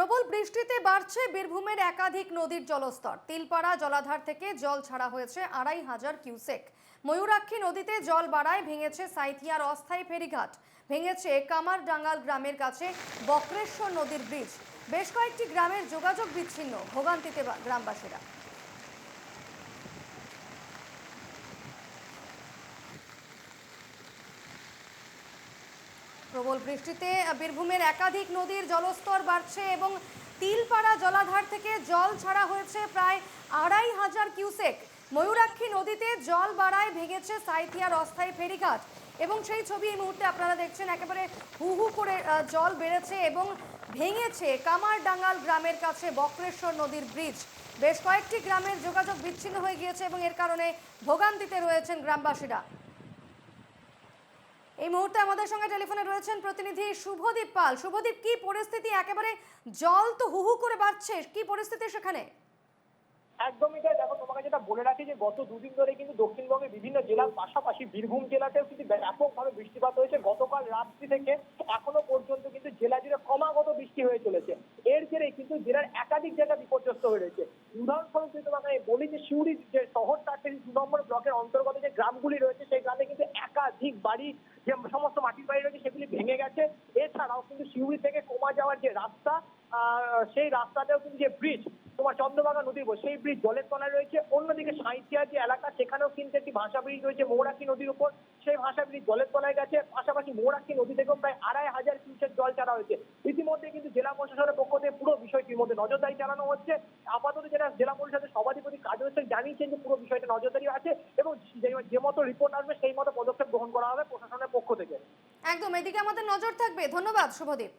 প্রবল বৃষ্টিতে বাড়ছে বীরভূমের একাধিক নদীর জলস্তর। তিলপাড়া, জলাধার থেকে জল ছাড়া হয়েছে আড়াই হাজার কিউসেক। ময়ূরাক্ষী নদীতে জল বাড়ায় ভেঙেছে সাইথিয়ার অস্থায়ী ফেরিঘাট। ভেঙেছে কামারডাঙ্গাল গ্রামের কাছে বক্রেশ্বর নদীর ব্রিজ। বেশ কয়েকটি গ্রামের যোগাযোগ বিচ্ছিন্ন, ভোগান্তিতে গ্রামবাসীরা। প্রবল বৃষ্টিতে বীরভূমের একাধিক নদীর জলস্তর বাড়ছে এবং তিলপাড়া জলাধার থেকে জল ছাড়া হয়েছে প্রায় আড়াই হাজার কিউসেক। ময়ূরাক্ষী নদীতে জল বাড়ায় ভেঙেছে সাইথিয়ার অস্থায়ী ফেরিঘাট এবং সেই ছবি এই মুহূর্তে আপনারা দেখছেন, একেবারে হু হু করে জল বেড়েছে এবং ভেঙেছে কামারডাঙ্গাল গ্রামের কাছে বক্রেশ্বর নদীর ব্রিজ বেশ কয়েকটি গ্রামের যোগাযোগ বিচ্ছিন্ন হয়ে গিয়েছে এবং এর কারণে ভোগান্তিতে রয়েছেন গ্রামবাসীরা। এই মুহূর্তে আমাদের সঙ্গে টেলিফোনে রয়েছেন প্রতিনিধি শুভদীপ পাল। শুভদীপ, কি পরিস্থিতি? একেবারে জল তো হুহু করে বাড়ছে। কি পরিস্থিতি সেখানে? একদমই তাই। দেখো, তোমাকে যেটা বলে রাখি যে গত দুদিন ধরে কিন্তু দক্ষিণবঙ্গের বিভিন্ন জেলার পাশাপাশি বীরভূম জেলাতেও কিন্তু ব্যাপকভাবে বৃষ্টিপাত হয়েছে। গতকাল রাত্রি থেকে এখনও পর্যন্ত কিন্তু জেলা জুড়ে ক্রমাগত বৃষ্টি হয়ে চলেছে। এর জেরে কিন্তু জেলার একাধিক জায়গা বিপর্যস্ত হয়ে রয়েছে। উদাহরণস্বরূপ যদি তোমাকে বলি যে সিউড়ি যে শহরটা, সেই দু নম্বর ব্লকের অন্তর্গত যে গ্রামগুলি রয়েছে, সেই গ্রামে কিন্তু একাধিক বাড়ি যে সমস্ত মাটির বাড়ি রয়েছে সেগুলি ভেঙে গেছে। এছাড়াও কিন্তু সিউড়ি থেকে কমা যাওয়ার যে রাস্তা সেই রাস্তাতেও কিন্তু যে ব্রিজ তোমার চন্দ্রভাগা নদীর উপর, সেই ব্রিজ জলের তলায় রয়েছে। অন্যদিকে সাঁইথিয়া যে এলাকা, সেখানেও কিন্তু একটি ভাষা ব্রিজ রয়েছে মৌরাকি নদীর উপর। সেই ভাষা ব্রিজ জলের তলায় গেছে। পাশাপাশি মৌরাকি নদী থেকেও প্রায় আড়াই হাজার কিউসেক জল ছাড়া হয়েছে। ইতিমধ্যে কিন্তু জেলা প্রশাসনের পক্ষ থেকে পুরো বিষয়টির মধ্যে নজরদারি চালানো হচ্ছে। আপাতত যেটা জেলা পরিষদের সভাধিপতি হোসেন জানিয়েছেন যে পুরো বিষয়টা নজরদারি আছে এবং যে- মতো রিপোর্ট আসবে, সেই মতো পদক্ষেপ গ্রহণ করা হবে প্রশাসনের থেকে। একদম এদিকে আমাদের নজর থাকবে। ধন্যবাদ শুভদীপ।